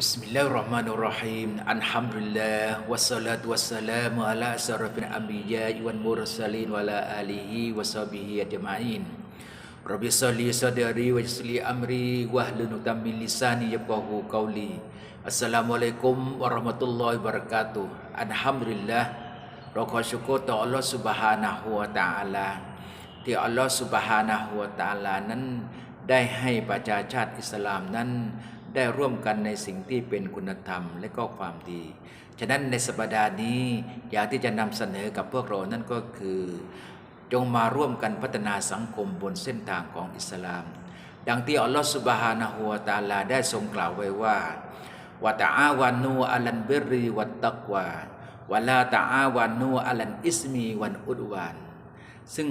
بسم الله الرحمن الرحيم الحمد لله والصلاة والسلام على أشرف الأنبياء والمرسلين وعلى آله وصحبه أجمعين رب اشرح لي صدري ويسر لي أمري واحلل عقدة من لساني يفقهوا قولي السلام عليكم ورحمة الله وبركاته الحمد لله เราขอชุกรต่ออัลลอฮฺสุบฮานะฮูวะตะอาลา ที่อัลลอฮฺสุบฮานะฮูวะตะอาลานั้น ได้ให้ประชาชาติอิสลามนั้น ได้ร่วมกันในสิ่งที่เป็นคุณธรรมและก็ความดี ฉะนั้นในสัปดาห์นี้อยากที่จะนำเสนอกับพวกเรานั่นก็คือ จงมาร่วมกันพัฒนาสังคมบนเส้นทางของอิสลาม ดังที่อัลลอฮฺสุบฮานะฮูวะตาลาได้ทรงกล่าวไว้ว่าวะตะอาวานูอัลันเบรีวัตตักวาวะลาตะอาวานูอัลันอิสมีวันอุดวานซึ่ง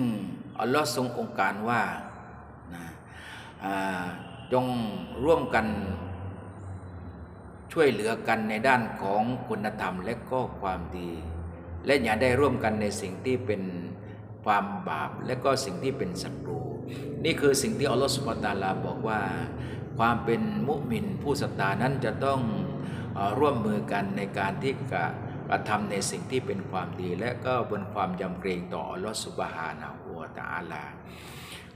อัลลอฮ์ทรงองค์การว่านะอ่าจงร่วมกัน ช่วยเหลือกันในด้านของคุณธรรมและก็ความดี และอย่าได้ร่วมกันในสิ่งที่เป็นความบาปและก็สิ่งที่เป็นศัตรู นี่คือสิ่งที่อัลลอฮฺสุบะตาลาบอกว่า ความเป็นมุมินผู้ศรัทธานั้นจะต้องร่วมมือกันในการที่จะกระทำในสิ่งที่เป็นความดี และก็บนความยำเกรงต่ออัลลอฮฺสุบฮานะฮูวตาลา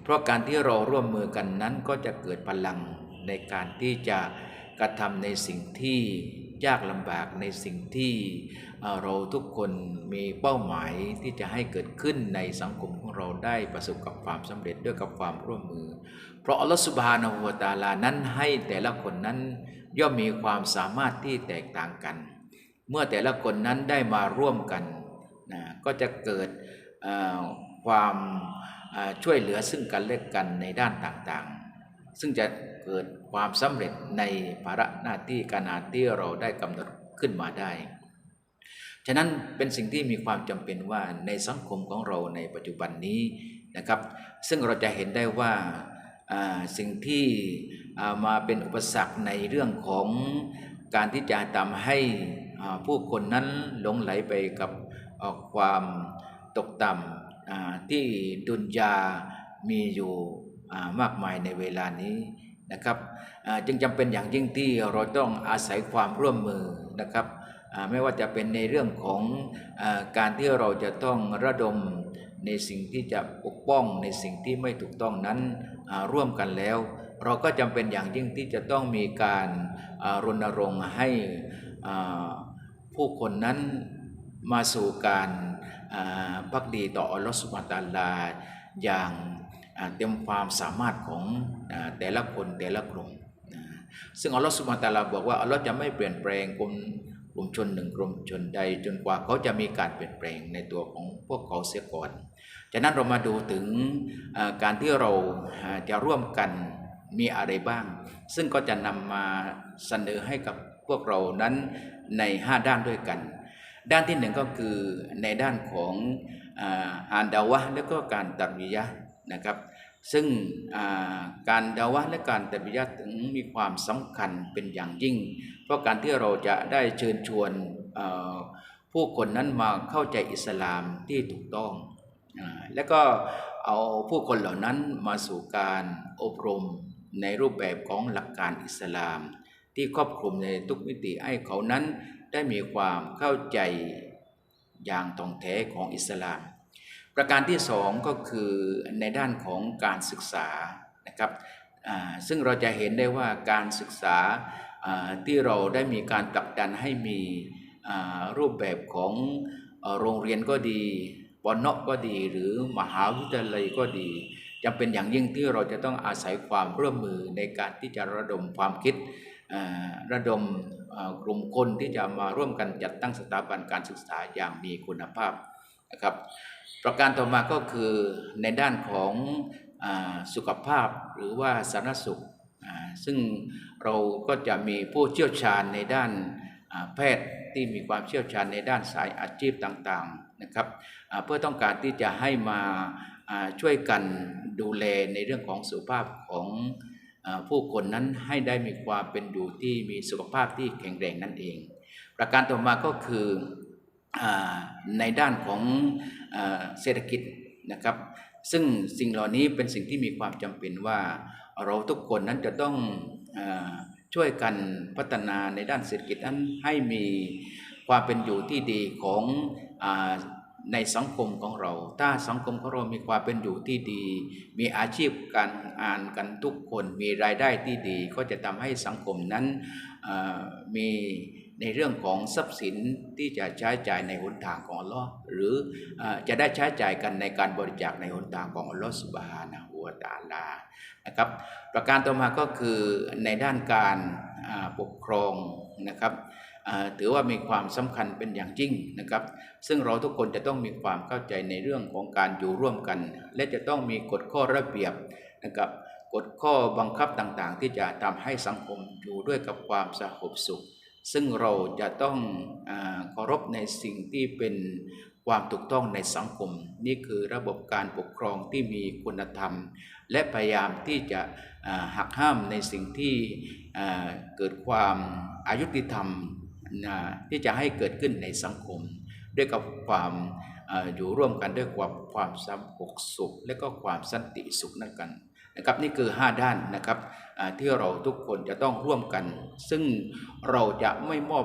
เพราะการที่เราร่วมมือกันนั้นก็จะเกิดพลังในการที่จะ กระทำในสิ่งที่ยากลำบากในสิ่งที่เราทุกคนมีเป้าหมายที่จะให้เกิดขึ้นในสังคมของเราได้ประสบกับความสำเร็จด้วยกับความร่วมมือ เพราะอัลลอฮฺสุบฮานะฮูวตาลานั้นให้แต่ละคนนั้นย่อมมีความสามารถที่แตกต่างกัน เมื่อแต่ละคนนั้นได้มาร่วมกันนะก็จะเกิดความช่วยเหลือซึ่งกันและกันในด้านต่างๆ ซึ่งจะเกิดความสำเร็จในภาระหน้าที่การงานที่เราได้กำหนดขึ้นมาได้ ฉะนั้นเป็นสิ่งที่มีความจำเป็นว่าในสังคมของเราในปัจจุบันนี้นะครับ ซึ่งเราจะเห็นได้ว่าสิ่งที่มาเป็นอุปสรรคในเรื่องของการที่จะทำให้ผู้คนนั้นหลงไหลไปกับความตกต่ำที่ดุนยามีอยู่ มากมายในเวลานี้นะครับจึงจำเป็นอย่างยิ่งที่เราต้องอาศัยความร่วมมือนะครับไม่ว่าจะเป็นในเรื่องของอการที่เราจะต้องระดมในสิ่งที่จะปกป้องในสิ่งที่ไม่ถูกต้องนั้นร่วมกันแล้ว เราก็จำเป็นอย่างยิ่งที่จะต้องมีการรณรงค์ให้ผู้คนนั้นมาสู่การพักดีต่ออัลลอฮฺสุบฮานะฮูวะตาลาอย่าง เต็มความสามารถของแต่ละคนแต่ละกลุ่มซึ่งอัลลอฮฺสุบฮานตะอาลาบอกว่าอัลลอฮ์จะไม่เปลี่ยนแปลงกลุ่มกลุ่มชนหนึ่งกลุ่มชนใด จนกว่าเขาจะมีการเปลี่ยนแปลงในตัวของพวกเขาเสียก่อนจากนั้นเรามาดูถึงการที่เราจะร่วมกันมีอะไรบ้าง ซึ่งก็จะนำมาเสนอให้กับพวกเรานั้นใน 5 ด้านด้วยกัน ด้านที่หนึ่งก็คือในด้านของอาอ่านดาวะและก็การตัดวิยะ นะครับ ซึ่งการดาวะและการตัดวิยะถึงมีความสำคัญเป็นอย่างยิ่ง เพราะการที่เราจะได้เชิญชวนผู้คนนั้นมาเข้าใจอิสลามที่ถูกต้องอและก็เอาผู้คนเหล่านั้นมาสู่การอบรมในรูปแบบของหลักการอิสลาม ที่ครอบคลุมในทุกมิติให้เขานั้นได้มีความเข้าใจอย่างตรงแท้ของอิสลาม ประการที่สองก็คือในด้านของการศึกษานะครับซึ่งเราจะเห็นได้ว่าการศึกษาที่เราได้มีการผลักดันให้มีรูปแบบของโรงเรียนก็ดีปอนเนาะก็ดี หรือมหาวิทยาลัยก็ดีจำเป็นอย่างยิ่งที่เราจะต้องอาศัยความร่วมมือในการที่จะระดมความคิดระดมกลุ่มคนที่จะมาร่วมกันจัดตั้งสถาบันการศึกษาอย่างมีคุณภาพ นะครับ ประการต่อมาก็คือในด้านของอสุขภาพหรือว่าสาธารณสุข ซึ่งเราก็จะมีผู้เชี่ยวชาญในด้านแพทย์ที่มีความเชี่ยวชาญในด้านสายอาชีพต่างๆนะครับเพื่อต้องการที่จะให้มาช่วยกันดูแลในเรื่องของสุขภาพของอผู้คนนั้นให้ได้มีความเป็นอยู่ที่มีสุขภาพที่แข็งแรงนั่นเอง ประการต่อมาก็คือ ในด้านของเศรษฐกิจนะครับ ซึ่งสิ่งเหล่านี้เป็นสิ่งที่มีความจำเป็นว่าเราทุกคนนั้นจะต้องช่วยกันพัฒนาในด้านเศรษฐกิจนั้นให้มีความเป็นอยู่ที่ดีของอในสังคมของเรา ถ้าสังคมของเรามีความเป็นอยู่ที่ดี มีอาชีพการงานกันทุกคน มีรายได้ที่ดี ก็จะทำให้สังคมนั้นมี ในเรื่องของทรัพย์สินที่จะใช้จ่ายในหนทางของอัลลอฮ์หรือจะได้ใช้จ่ายกันในการบริจาคในหนทางของอัลลอฮ์สุบฮานะฮูวะตาลานะครับ ประการต่อมาก็คือในด้านการปกครองนะครับถือว่ามีความสำคัญเป็นอย่างยิ่งนะครับ ซึ่งเราทุกคนจะต้องมีความเข้าใจในเรื่องของการอยู่ร่วมกัน และจะต้องมีกฎข้อระเบียบนะครับกฎข้อบังคับต่างๆ ที่จะทำให้สังคมอยู่ด้วยกับความสงบสุข ซึ่งเราจะต้องอเคารพในสิ่งที่เป็นความถูกต้องในสังคม นี่คือระบบการปกครองที่มีคุณธรรม และพยายามที่จะหักห้ามในสิ่งที่เกิดความอายุติธรรมที่จะให้เกิดขึ้นในสังคม ด้วยกับความอยู่ร่วมกันด้วยความความสงบสุข และก็ความสันติสุขนั่นกัน นะครับนี่คือ 5 ด้านนะครับที่เราทุกคนจะต้องร่วมกัน ซึ่งเราจะไม่มอบ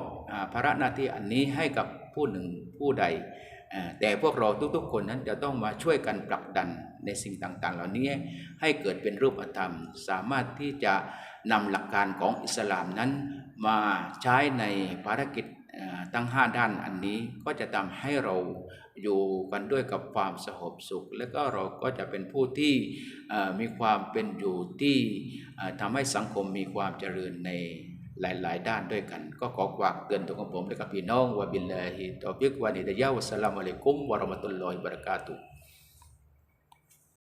ภาระหน้าที่อันนี้ให้กับผู้หนึ่งผู้ใด แต่พวกเราทุกๆ คนนั้นจะต้องมาช่วยกันผลักดันในสิ่งต่างๆ เหล่านี้ให้เกิดเป็นรูปธรรม สามารถที่จะนำหลักการของอิสลามนั้นมาใช้ในภารกิจอ่าทั้ง 5 ด้านอันนี้ก็จะทำให้เรา อยู่กันด้วยกับความสงบสุข และก็เราก็จะเป็นผู้ที่มีความเป็นอยู่ที่ทำให้สังคมมีความเจริญในหลายๆ ด้านด้วยกัน ก็ขอฝากเตือนตัวของผมและกับพี่น้องว่าบิลลาฮิตอฟิกวานิดะยาวัสสลามุอะลัยกุมวะราะมะตุลลอฮิบะราะกาตุ